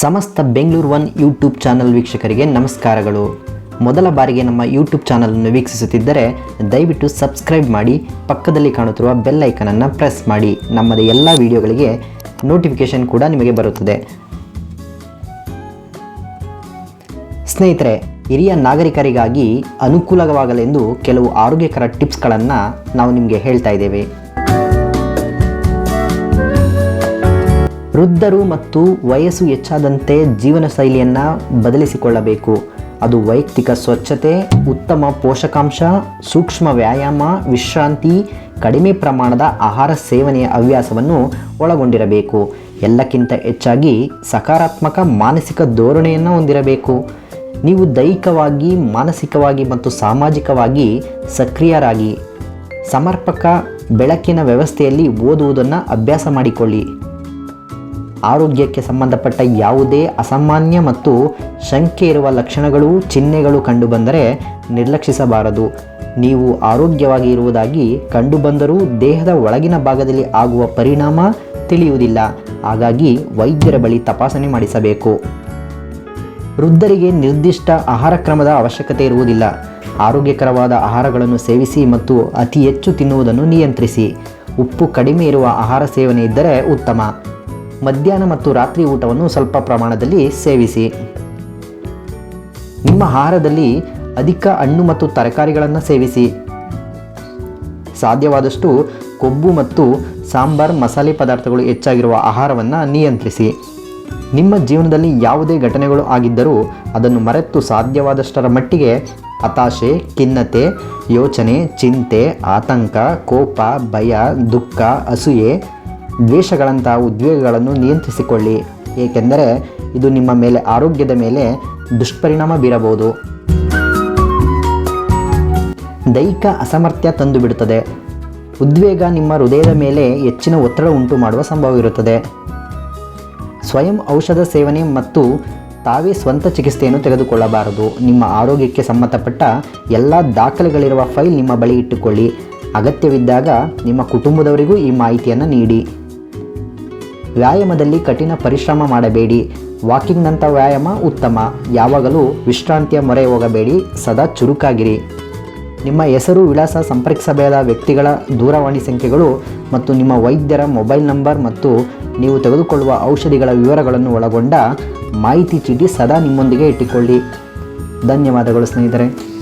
ಸಮಸ್ತ Bengaluru one YouTube channel ವೀಕ್ಷಕರಿಗೆ ನಮಸ್ಕಾರಗಳು. ಮೊದಲ ಬಾರಿಗೆ ನಮ್ಮ ಯೂಟ್ಯೂಬ್ ಚಾನಲನ್ನು ವೀಕ್ಷಿಸುತ್ತಿದ್ದರೆ ದಯವಿಟ್ಟು ಸಬ್ಸ್ಕ್ರೈಬ್ ಮಾಡಿ, ಪಕ್ಕದಲ್ಲಿ ಕಾಣುತ್ತಿರುವ ಬೆಲ್ ಐಕನನ್ನು ಪ್ರೆಸ್ ಮಾಡಿ. ನಮ್ಮದ ಎಲ್ಲ ವಿಡಿಯೋಗಳಿಗೆ ನೋಟಿಫಿಕೇಷನ್ ಕೂಡ ನಿಮಗೆ ಬರುತ್ತದೆ. ಸ್ನೇಹಿತರೆ, ಹಿರಿಯ ನಾಗರಿಕರಿಗಾಗಿ ಅನುಕೂಲವಾಗಲೆಂದು ಕೆಲವು ಆರೋಗ್ಯಕರ ಟಿಪ್ಸ್ಗಳನ್ನು ನಾವು ನಿಮಗೆ ಹೇಳ್ತಾ ಇದ್ದೇವೆ. ವೃದ್ಧರು ಮತ್ತು ವಯಸ್ಸು ಹೆಚ್ಚಾದಂತೆ ಜೀವನ ಶೈಲಿಯನ್ನು ಬದಲಿಸಿಕೊಳ್ಳಬೇಕು. ಅದು ವೈಯಕ್ತಿಕ ಸ್ವಚ್ಛತೆ, ಉತ್ತಮ ಪೋಷಕಾಂಶ, ಸೂಕ್ಷ್ಮ ವ್ಯಾಯಾಮ, ವಿಶ್ರಾಂತಿ, ಕಡಿಮೆ ಪ್ರಮಾಣದ ಆಹಾರ ಸೇವನೆಯ ಹವ್ಯಾಸವನ್ನು ಒಳಗೊಂಡಿರಬೇಕು. ಎಲ್ಲಕ್ಕಿಂತ ಹೆಚ್ಚಾಗಿ ಸಕಾರಾತ್ಮಕ ಮಾನಸಿಕ ಧೋರಣೆಯನ್ನು ಹೊಂದಿರಬೇಕು. ನೀವು ದೈಹಿಕವಾಗಿ, ಮಾನಸಿಕವಾಗಿ ಮತ್ತು ಸಾಮಾಜಿಕವಾಗಿ ಸಕ್ರಿಯರಾಗಿ, ಸಮರ್ಪಕ ಬೆಳಕಿನ ವ್ಯವಸ್ಥೆಯಲ್ಲಿ ಓದುವುದನ್ನು ಅಭ್ಯಾಸ ಮಾಡಿಕೊಳ್ಳಿ. ಆರೋಗ್ಯಕ್ಕೆ ಸಂಬಂಧಪಟ್ಟ ಯಾವುದೇ ಅಸಾಮಾನ್ಯ ಮತ್ತು ಶಂಕೆ ಇರುವ ಲಕ್ಷಣಗಳು, ಚಿಹ್ನೆಗಳು ಕಂಡುಬಂದರೆ ನಿರ್ಲಕ್ಷಿಸಬಾರದು. ನೀವು ಆರೋಗ್ಯವಾಗಿ ಇರುವುದಾಗಿ ಕಂಡುಬಂದರೂ ದೇಹದ ಒಳಗಿನ ಭಾಗದಲ್ಲಿ ಆಗುವ ಪರಿಣಾಮ ತಿಳಿಯುವುದಿಲ್ಲ. ಹಾಗಾಗಿ ವೈದ್ಯರ ಬಳಿ ತಪಾಸಣೆ ಮಾಡಿಸಬೇಕು. ವೃದ್ಧರಿಗೆ ನಿರ್ದಿಷ್ಟ ಆಹಾರ ಕ್ರಮದ ಅವಶ್ಯಕತೆ ಇರುವುದಿಲ್ಲ. ಆರೋಗ್ಯಕರವಾದ ಆಹಾರಗಳನ್ನು ಸೇವಿಸಿ ಮತ್ತು ಅತಿ ಹೆಚ್ಚು ತಿನ್ನುವುದನ್ನು ನಿಯಂತ್ರಿಸಿ. ಉಪ್ಪು ಕಡಿಮೆ ಇರುವ ಆಹಾರ ಸೇವನೆ ಇದ್ದರೆ ಉತ್ತಮ. ಮಧ್ಯಾಹ್ನ ಮತ್ತು ರಾತ್ರಿ ಊಟವನ್ನು ಸ್ವಲ್ಪ ಪ್ರಮಾಣದಲ್ಲಿ ಸೇವಿಸಿ. ನಿಮ್ಮ ಆಹಾರದಲ್ಲಿ ಅಧಿಕ ಹಣ್ಣು ಮತ್ತು ತರಕಾರಿಗಳನ್ನು ಸೇವಿಸಿ. ಸಾಧ್ಯವಾದಷ್ಟು ಕೊಬ್ಬು ಮತ್ತು ಸಾಂಬಾರ್ ಮಸಾಲೆ ಪದಾರ್ಥಗಳು ಹೆಚ್ಚಾಗಿರುವ ಆಹಾರವನ್ನು ನಿಯಂತ್ರಿಸಿ. ನಿಮ್ಮ ಜೀವನದಲ್ಲಿ ಯಾವುದೇ ಘಟನೆಗಳು ಆಗಿದ್ದರೂ ಅದನ್ನು ಮರೆತು ಸಾಧ್ಯವಾದಷ್ಟರ ಮಟ್ಟಿಗೆ ಹತಾಶೆ, ಖಿನ್ನತೆ, ಯೋಚನೆ, ಚಿಂತೆ, ಆತಂಕ, ಕೋಪ, ಭಯ, ದುಃಖ, ಅಸೂಯೆ ದ್ವೇಷಗಳಂತಹ ಉದ್ವೇಗಗಳನ್ನು ನಿಯಂತ್ರಿಸಿಕೊಳ್ಳಿ. ಏಕೆಂದರೆ ಇದು ನಿಮ್ಮ ಮೇಲೆ, ಆರೋಗ್ಯದ ಮೇಲೆ ದುಷ್ಪರಿಣಾಮ ಬೀರಬಹುದು. ದೈಹಿಕ ಅಸಮರ್ಥ್ಯ ತಂದು ಬಿಡುತ್ತದೆ ಉದ್ವೇಗ ನಿಮ್ಮ ಹೃದಯದ ಮೇಲೆ ಹೆಚ್ಚಿನ ಒತ್ತಡ ಉಂಟು ಮಾಡುವ ಸಂಭವವಿರುತ್ತದೆ. ಸ್ವಯಂ ಔಷಧ ಸೇವನೆ ಮತ್ತು ತಾವೇ ಸ್ವಂತ ಚಿಕಿತ್ಸೆಯನ್ನು ತೆಗೆದುಕೊಳ್ಳಬಾರದು. ನಿಮ್ಮ ಆರೋಗ್ಯಕ್ಕೆ ಸಂಬಂಧಪಟ್ಟ ಎಲ್ಲ ದಾಖಲೆಗಳಿರುವ ಫೈಲ್ ನಿಮ್ಮ ಬಳಿ ಇಟ್ಟುಕೊಳ್ಳಿ. ಅಗತ್ಯವಿದ್ದಾಗ ನಿಮ್ಮ ಕುಟುಂಬದವರಿಗೂ ಈ ಮಾಹಿತಿಯನ್ನು ನೀಡಿ. ವ್ಯಾಯಾಮದಲ್ಲಿ ಕಠಿಣ ಪರಿಶ್ರಮ ಮಾಡಬೇಡಿ. ವಾಕಿಂಗ್ನಂಥ ವ್ಯಾಯಾಮ ಉತ್ತಮ. ಯಾವಾಗಲೂ ವಿಶ್ರಾಂತಿಯ ಮೊರೆ ಹೋಗಬೇಡಿ. ಸದಾ ಚುರುಕಾಗಿರಿ. ನಿಮ್ಮ ಹೆಸರು, ವಿಳಾಸ ಸಂಪರ್ಕಿಸಬೇಕಾದ ವ್ಯಕ್ತಿಗಳ ದೂರವಾಣಿ ಸಂಖ್ಯೆಗಳು ಮತ್ತು ನಿಮ್ಮ ವೈದ್ಯರ ಮೊಬೈಲ್ ನಂಬರ್ ಮತ್ತು ನೀವು ತೆಗೆದುಕೊಳ್ಳುವ ಔಷಧಿಗಳ ವಿವರಗಳನ್ನು ಒಳಗೊಂಡ ಮಾಹಿತಿ ಚೀಟಿ ಸದಾ ನಿಮ್ಮೊಂದಿಗೆ ಇಟ್ಟುಕೊಳ್ಳಿ. ಧನ್ಯವಾದಗಳು ಸ್ನೇಹಿತರೆ.